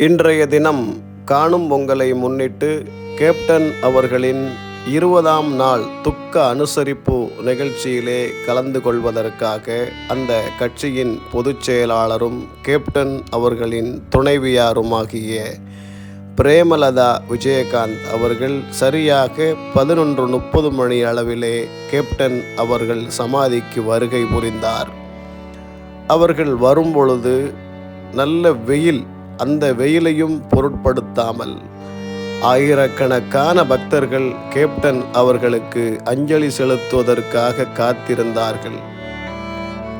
இன்றைய தினம் காணும் பொங்கலை முன்னிட்டு கேப்டன் அவர்களின் இருபதாம் நாள் துக்க அனுசரிப்பு நிகழ்ச்சியிலே கலந்து கொள்வதற்காக அந்த கட்சியின் பொதுச் செயலாளரும் கேப்டன் அவர்களின் துணைவியாருமாகிய பிரேமலதா விஜயகாந்த் அவர்கள் சரியாக பதினொன்று முப்பது மணி அளவிலே கேப்டன் அவர்கள் சமாதிக்கு வருகை புரிந்தார். அவர்கள் வரும்பொழுது நல்ல வெயில் அந்த வெயிலையும் பொருட்படுத்தாமல் ஆயிரக்கணக்கான பக்தர்கள் கேப்டன் அவர்களுக்கு அஞ்சலி செலுத்துவதற்காக காத்திருந்தார்கள்.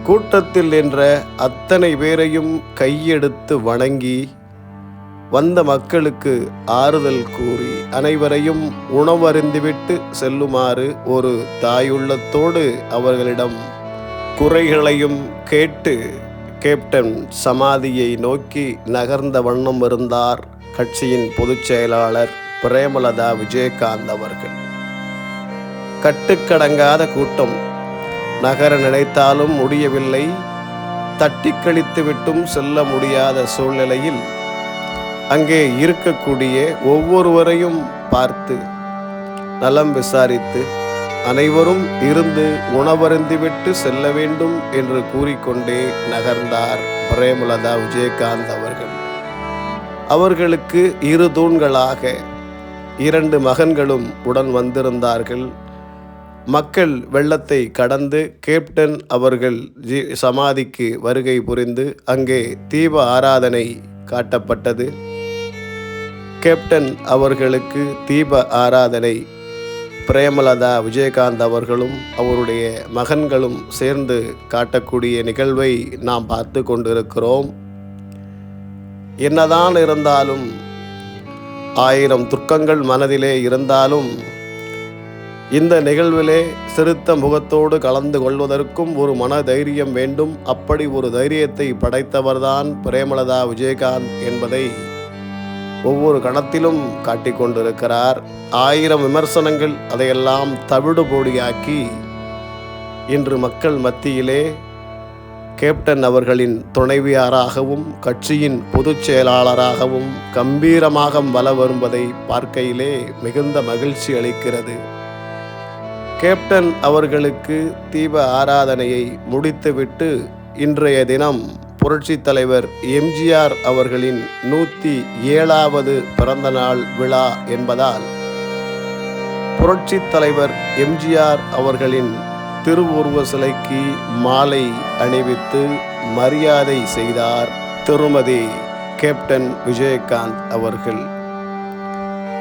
கூட்டத்தில் நின்ற அத்தனை பேரையும் கையெடுத்து வணங்கி வந்த மக்களுக்கு ஆறுதல் கூறி அனைவரையும் உணவருந்திவிட்டு செல்லுமாறு ஒரு தாயுள்ளத்தோடு அவர்களிடம் குறைகளையும் கேட்டு கேப்டன் சமாதியை நோக்கி நகர்ந்த வண்ணம் இருந்தார் கட்சியின் பொதுச் செயலாளர் பிரேமலதா விஜயகாந்த் அவர்கள். கட்டுக்கடங்காத கூட்டம். நகர நினைத்தாலும் முடியவில்லை. தட்டி கழித்து விட்டும் செல்ல முடியாத சூழ்நிலையில் அங்கே இருக்கக்கூடிய ஒவ்வொருவரையும் பார்த்து நலம் விசாரித்து அனைவரும் இருந்து உணவருந்திவிட்டு செல்ல வேண்டும் என்று கூறிக்கொண்டே நகர்ந்தார் பிரேமலதா விஜயகாந்த் அவர்கள். அவர்களுக்கு இரு தூண்களாக இரண்டு மகன்களும் உடன் வந்திருந்தார்கள். மக்கள் வெள்ளத்தை கடந்து கேப்டன் அவர்கள் ஜி சமாதிக்கு வருகை புரிந்து அங்கே தீப ஆராதனை காட்டப்பட்டது. கேப்டன் அவர்களுக்கு தீப ஆராதனை பிரேமலதா விஜயகாந்த் அவர்களும் அவருடைய மகன்களும் சேர்ந்து காட்டக்கூடிய நிகழ்வை நாம் பார்த்து கொண்டிருக்கிறோம். என்னதான் இருந்தாலும் ஆயிரம் துக்கங்கள் மனதிலே இருந்தாலும் இந்த நிகழ்விலே சிறுத்த முகத்தோடு கலந்து கொள்வதற்கும் ஒரு மன தைரியம் வேண்டும். அப்படி ஒரு தைரியத்தை படைத்தவர்தான் பிரேமலதா விஜயகாந்த் என்பதை ஒவ்வொரு கணத்திலும் காட்டிக் கொண்டிருக்கிறார் ஆயிரம் விமர்சனங்கள் அதையெல்லாம் தவிடுபொடியாக்கி இன்று மக்கள் மத்தியிலே கேப்டன் அவர்களின் துணைவியாராகவும் கட்சியின் பொதுச் செயலாளராகவும் கம்பீரமாக வல வருவதை பார்க்கையிலே மிகுந்த மகிழ்ச்சி அளிக்கிறது. கேப்டன் அவர்களுக்கு தீப ஆராதனையை முடித்துவிட்டு இன்றைய தினம் புரட்சித் தலைவர் எம்ஜிஆர் அவர்களின் நூற்றி ஏழாவது பிறந்த நாள் விழா என்பதால் புரட்சி தலைவர் எம்ஜிஆர் அவர்களின் திருவுருவ சிலைக்கு மாலை அணிவித்து மரியாதை செய்தார் திருமதி கேப்டன் விஜயகாந்த் அவர்கள்.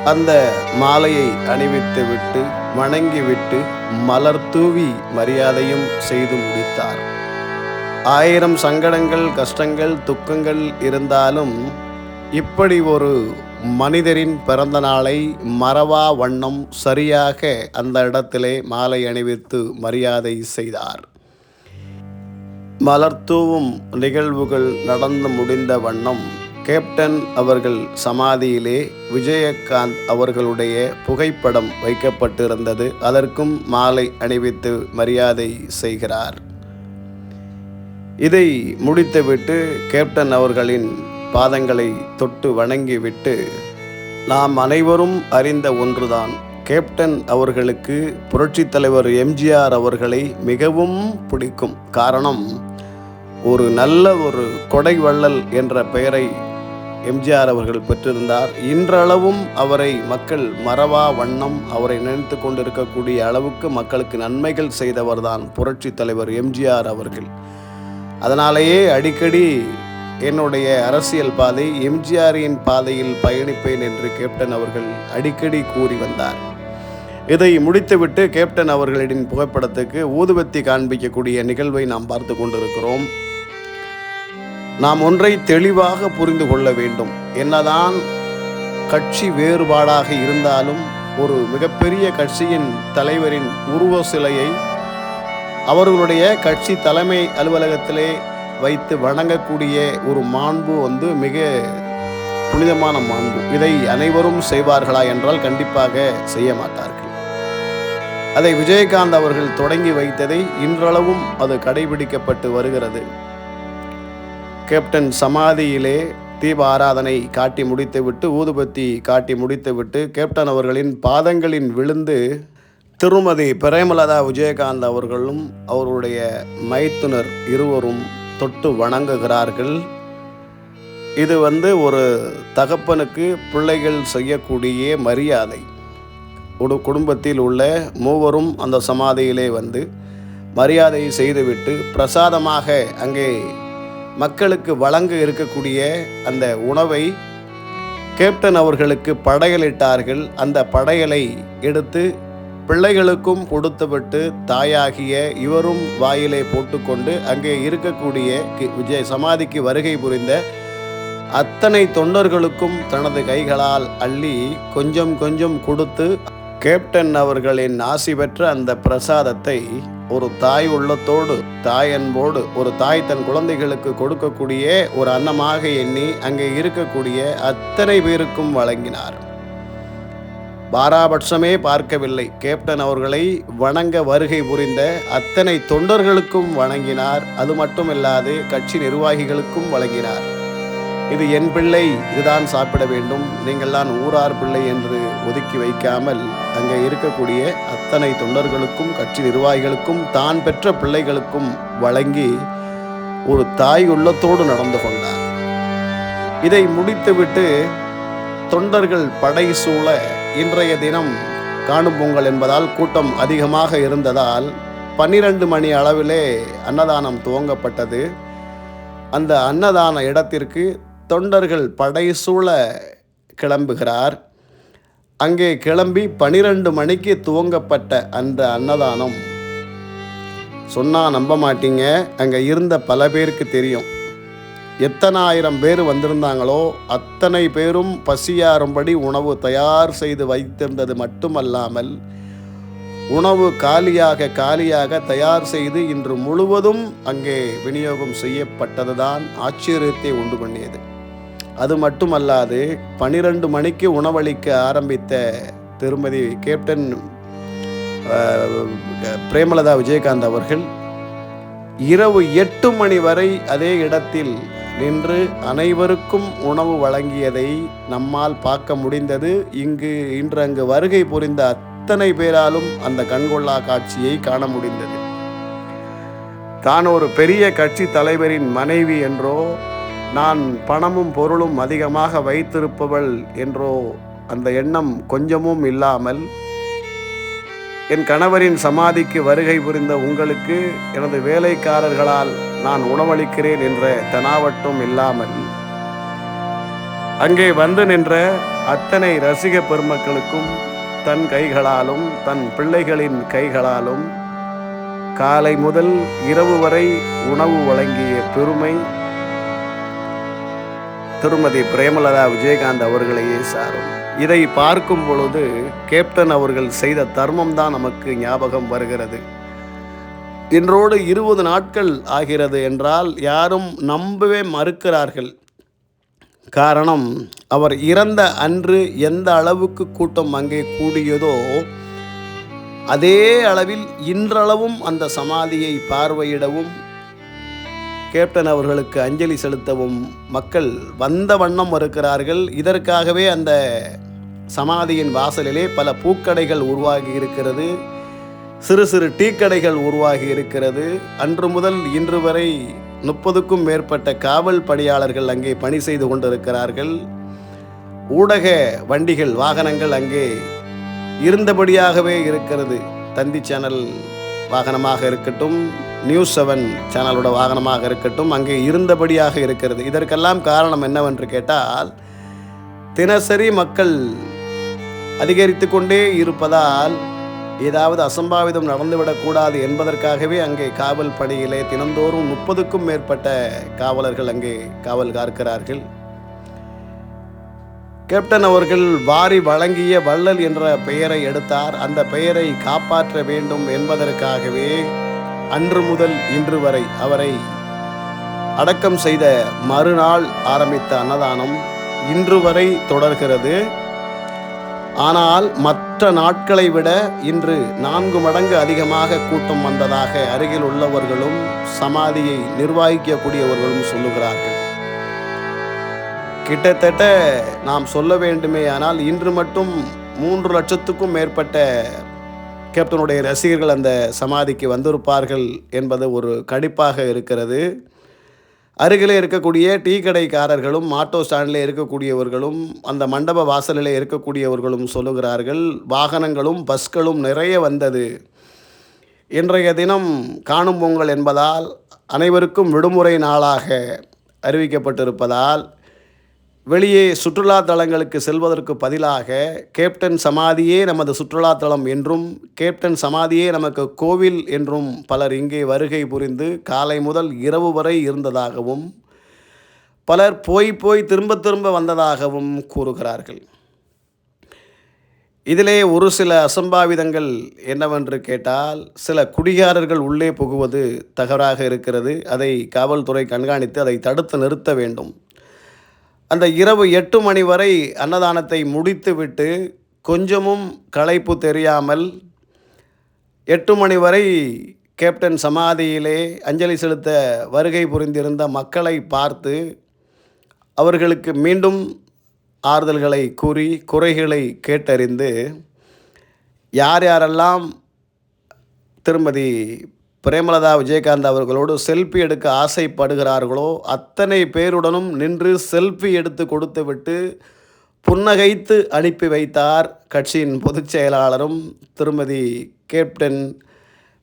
அந்த மாலையை அணிவித்துவிட்டு வணங்கிவிட்டு மலர் தூவி மரியாதையும் செய்து முடித்தார். ஆயிரம் சங்கடங்கள் கஷ்டங்கள் துக்கங்கள் இருந்தாலும் இப்படி ஒரு மனிதரின் பிறந்த நாளை மறவா வண்ணம் சரியாக அந்த இடத்திலே மாலை அணிவித்து மரியாதை செய்தார். மலர்த்தூவும் நிகழ்வுகள் நடந்து முடிந்த வண்ணம் கேப்டன் அவர்கள் சமாதியிலே விஜயகாந்த் அவர்களுடைய புகைப்படம் வைக்கப்பட்டிருந்தது. அதற்கும் மாலை அணிவித்து மரியாதை செய்கிறார். இதை முடித்துவிட்டு கேப்டன் அவர்களின் பாதங்களை தொட்டு வணங்கிவிட்டு நாம் அனைவரும் அறிந்த ஒன்றுதான். கேப்டன் அவர்களுக்கு புரட்சித் தலைவர் எம்ஜிஆர் அவர்களை மிகவும் பிடிக்கும் காரணம் ஒரு நல்ல ஒரு கொடை வள்ளல் என்ற பெயரை எம்ஜிஆர் அவர்கள் பெற்றிருந்தார். இன்றளவும் அவரை மக்கள் மறவா வண்ணம் அவரை நினைத்து கொண்டிருக்கக்கூடிய அளவுக்கு மக்களுக்கு நன்மைகள் செய்தவர்தான் புரட்சித் தலைவர் எம்ஜிஆர் அவர்கள். அதனாலேயே அடிக்கடி என்னுடைய அரசியல் பாதை எம்ஜிஆரின் பாதையில் பயணிப்பேன் என்று கேப்டன் அவர்கள் அடிக்கடி கூறி வந்தார். இதை முடித்துவிட்டு கேப்டன் அவர்களின் புகைப்படத்துக்கு ஊதுபத்தி காண்பிக்கக்கூடிய நிகழ்வை நாம் பார்த்து கொண்டிருக்கிறோம். நாம் ஒன்றை தெளிவாக புரிந்து கொள்ள வேண்டும். என்னதான் கட்சி வேறுபாடாக இருந்தாலும் ஒரு மிகப்பெரிய கட்சியின் தலைவரின் உருவ சிலையை அவர்களுடைய கட்சி தலைமை அலுவலகத்திலே வைத்து வணங்கக்கூடிய ஒரு மாண்பு வந்து மிக புனிதமான மாண்பு. இதை அனைவரும் செய்வார்களா என்றால் கண்டிப்பாக செய்ய மாட்டார்கள். அதை விஜயகாந்த் அவர்கள் தொடங்கி வைத்ததை இன்றளவும் அது கடைபிடிக்கப்பட்டு வருகிறது. கேப்டன் சமாதியிலே தீப ஆராதனை காட்டி முடித்துவிட்டு ஊதுபத்தி காட்டி முடித்துவிட்டு கேப்டன் அவர்களின் பாதங்களின் விழுந்து திருமதி பிரேமலதா விஜயகாந்த் அவர்களும் அவருடைய மைத்துனர் இருவரும் தொட்டு வணங்குகிறார்கள். இது வந்து ஒரு தகப்பனுக்கு பிள்ளைகள் செய்யக்கூடிய மரியாதை. ஒரு குடும்பத்தில் உள்ள மூவரும் அந்த சமாதியிலே வந்து மரியாதை செய்துவிட்டு பிரசாதமாக அங்கே மக்களுக்கு வழங்க இருக்கக்கூடிய அந்த உணவை கேப்டன் அவர்களுக்கு படையலிட்டார்கள். அந்த படையலை எடுத்து பிள்ளைகளுக்கும் கொடுத்துவிட்டு தாயாகிய இவரும் வாயிலே போட்டுக்கொண்டு அங்கே இருக்கக்கூடிய கி- விஜய் சமாதிக்கு வருகை புரிந்த அத்தனை தொண்டர்களுக்கும் தனது கைகளால் அள்ளி கொஞ்சம் கொஞ்சம் கொடுத்து கேப்டன் அவர்களின் ஆசி பெற்ற அந்த பிரசாதத்தை ஒரு தாய் உள்ளத்தோடு தாய் அன்போடு ஒரு தாய் தன் குழந்தைகளுக்கு கொடுக்கக்கூடிய ஒரு அன்னமாக எண்ணி அங்கே இருக்கக்கூடிய அத்தனை பேருக்கும் வழங்கினார். பாராபட்சமே பார்க்கவில்லை. கேப்டன் அவர்களை வணங்க வருகை புரிந்த அத்தனை தொண்டர்களுக்கும் வணங்கினார். அது மட்டுமில்லாது கட்சி நிர்வாகிகளுக்கும் வழங்கினார். இது என் பிள்ளை இதுதான் சாப்பிட வேண்டும். நீங்கள்தான் ஊரார் பிள்ளை என்று ஒதுக்கி வைக்காமல் அங்கே இருக்கக்கூடிய அத்தனை தொண்டர்களுக்கும் கட்சி நிர்வாகிகளுக்கும் தான் பெற்ற பிள்ளைகளுக்கும் வழங்கி ஒரு தாய் உள்ளத்தோடு நடந்து கொண்டார். இதை முடித்துவிட்டு தொண்டர்கள் படை சூழ இன்றைய தினம் காணும் பொங்கல் என்பதால் கூட்டம் அதிகமாக இருந்ததால் பன்னிரண்டு மணி அளவிலே அன்னதானம் துவங்கப்பட்டது. அந்த அன்னதான இடத்திற்கு தொண்டர்கள் படை சூழ கிளம்புகிறார். அங்கே கிளம்பி பனிரெண்டு மணிக்கு துவங்கப்பட்ட அந்த அன்னதானம். சொன்னால் நம்ப மாட்டீங்க. அங்கே இருந்த பல பேருக்கு தெரியும். எத்தனை ஆயிரம் பேர் வந்திருந்தாங்களோ அத்தனை பேரும் பசியாறும்படி உணவு தயார் செய்து வைத்திருந்தது மட்டுமல்லாமல் உணவு காலியாக காலியாக தயார் செய்து இன்று முழுவதும் அங்கே விநியோகம் செய்யப்பட்டதுதான் ஆச்சரியத்தை உண்டு பண்ணியது. அது மட்டுமல்லாது பனிரெண்டு மணிக்கு உணவளிக்க ஆரம்பித்த திருமதி கேப்டன் பிரேமலதா விஜயகாந்த் அவர்கள் இரவு எட்டு மணி வரை அதே இடத்தில் நின்று அனைவருக்கும் உணவு வழங்கியதை நம்மால் பார்க்க முடிந்தது. இங்கு இன்று அங்கு வருகை புரிந்த அத்தனை பேராலும் அந்த கண்கொள்ளா காட்சியை காண முடிந்தது. தான் ஒரு பெரிய கட்சி தலைவரின் மனைவி என்றோ நான் பணமும் பொருளும் அதிகமாக வைத்திருப்பவள் என்றோ அந்த எண்ணம் கொஞ்சமும் இல்லாமல் என் கணவரின் சமாதிக்கு வருகை புரிந்த உங்களுக்கு எனது வேலைக்காரர்களால் நான் உணவளிக்கிறேன் என்ற தனாவட்டும் இல்லாமல் அங்கே வந்து நின்ற அத்தனை ரசிக பெருமக்களுக்கும் தன் கைகளாலும் தன் பிள்ளைகளின் கைகளாலும் காலை முதல் இரவு வரை உணவு வழங்கிய பெருமை திருமதி பிரேமலதா விஜயகாந்த் அவர்களையே சாரும். இதை பார்க்கும் பொழுது கேப்டன் அவர்கள் செய்த தர்மம் தான் நமக்கு ஞாபகம் வருகிறது. இன்றோடு இருபது நாட்கள் ஆகிறது என்றால் யாரும் நம்பவே மறுக்கிறார்கள். காரணம் அவர் இறந்த அன்று எந்த அளவுக்கு கூட்டம் அங்கே கூடியதோ அதே அளவில் இன்றளவும் அந்த சமாதியை பார்வையிடவும் கேப்டன் அவர்களுக்கு அஞ்சலி செலுத்தவும் மக்கள் வந்த வண்ணம் இருக்கிறார்கள் இதற்காகவே அந்த சமாதியின் வாசலிலே பல பூக்கடைகள் உருவாகி இருக்கிறது. சிறு சிறு டீக்கடைகள் உருவாகி இருக்கிறது. அன்று முதல் இன்று வரை முப்பதுக்கும் மேற்பட்ட காவல் பணியாளர்கள் அங்கே பணி செய்து கொண்டிருக்கிறார்கள். ஊடக வண்டிகள் வாகனங்கள் அங்கே இருந்தபடியாகவே இருக்கிறது. தந்தி சேனல் வாகனமாக இருக்கட்டும் நியூஸ் செவன் சேனலோட வாகனமாக இருக்கட்டும் அங்கே இருந்தபடியாக இருக்கிறது. இதற்கெல்லாம் காரணம் என்னவென்று கேட்டால் தினசரி மக்கள் அதிகரித்து கொண்டே இருப்பதால் ஏதாவது அசம்பாவிதம் நடந்துவிடக்கூடாது என்பதற்காகவே அங்கே காவல் பணியிலே தினந்தோறும் முப்பதுக்கும் மேற்பட்ட காவலர்கள் அங்கே காவல் காக்கிறார்கள். கேப்டன் அவர்கள் வாரி வழங்கிய வள்ளல் என்ற பெயரை எடுத்தார். அந்த பெயரை காப்பாற்ற வேண்டும் என்பதற்காகவே அன்று முதல் இன்று வரை அவரை அடக்கம் செய்த மறுநாள் ஆரம்பித்த அன்னதானம் இன்று வரை தொடர்கிறது. ஆனால் மற்ற நாட்களை விட இன்று நான்கு மடங்கு அதிகமாக கூட்டம் வந்ததாக அருகில் உள்ளவர்களும் சமாதியை நிர்வகிக்கக்கூடியவர்களும் சொல்லுகிறார்கள். கிட்டத்தட்ட நாம் சொல்ல வேண்டுமே ஆனால் இன்று மட்டும் மூன்று லட்சத்துக்கும் மேற்பட்ட கேப்டனுடைய ரசிகர்கள் அந்த சமாதிக்கு வந்திருப்பார்கள் என்பது ஒரு கடிப்பாக இருக்கிறது. அருகிலே இருக்கக்கூடிய டீ கடைக்காரர்களும் ஆட்டோ ஸ்டாண்டில் இருக்கக்கூடியவர்களும் அந்த மண்டப வாசலில் இருக்கக்கூடியவர்களும் சொல்லுகிறார்கள் வாகனங்களும் பஸ்களும் நிறைய வந்தது. இன்றைய தினம் காணும் பொங்கல் என்பதால் அனைவருக்கும் விடுமுறை நாளாக அறிவிக்கப்பட்டிருப்பதால் வெளியே சுற்றுலா தலங்களுக்கு செல்வதற்கு பதிலாக கேப்டன் சமாதியே நமது சுற்றுலா தலம் என்றும் கேப்டன் சமாதியே நமக்கு கோவில் என்றும் பலர் இங்கே வருகை புரிந்து காலை முதல் இரவு வரை இருந்ததாகவும் பலர் போய் போய் திரும்ப திரும்ப வந்ததாகவும் கூறுகிறார்கள். இதிலே ஒரு சில அசம்பாவிதங்கள் என்னவென்று கேட்டால் சில குடிகாரர்கள் உள்ளே புகுவது தகராக இருக்கிறது. அதை காவல்துறை கண்காணித்து அதை தடுத்து நிறுத்த வேண்டும். அந்த இரவு எட்டு மணி வரை அன்னதானத்தை முடித்துவிட்டு கொஞ்சமும் களைப்பு தெரியாமல் எட்டு மணி வரை கேப்டன் சமாதியிலே அஞ்சலி செலுத்த வருகை புரிந்திருந்த மக்களை பார்த்து அவர்களுக்கு மீண்டும் ஆறுதல்களை கூறி குறைகளை கேட்டறிந்து யார் யாரெல்லாம் திருமதி பிரேமலதா விஜயகாந்த் அவர்களோடு செல்ஃபி எடுக்க ஆசைப்படுகிறார்களோ அத்தனை பேருடனும் நின்று செல்ஃபி எடுத்து கொடுத்துவிட்டு புன்னகைத்து அனுப்பி வைத்தார் கட்சியின் பொதுச் செயலாளரும் திருமதி கேப்டன்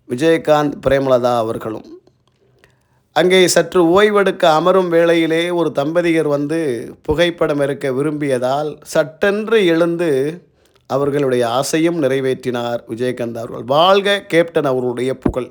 விஜயகாந்த் பிரேமலதா அவர்களும். அங்கே சற்று ஓய்வெடுக்க அமரும் வேளையிலே ஒரு தம்பதியர் வந்து புகைப்படம் எடுக்க விரும்பியதால் சட்டென்று எழுந்து அவர்களுடைய ஆசையும் நிறைவேற்றினார் விஜயகாந்த் அவர்கள். வாழ்க கேப்டன் அவர்களுடைய புகழ்.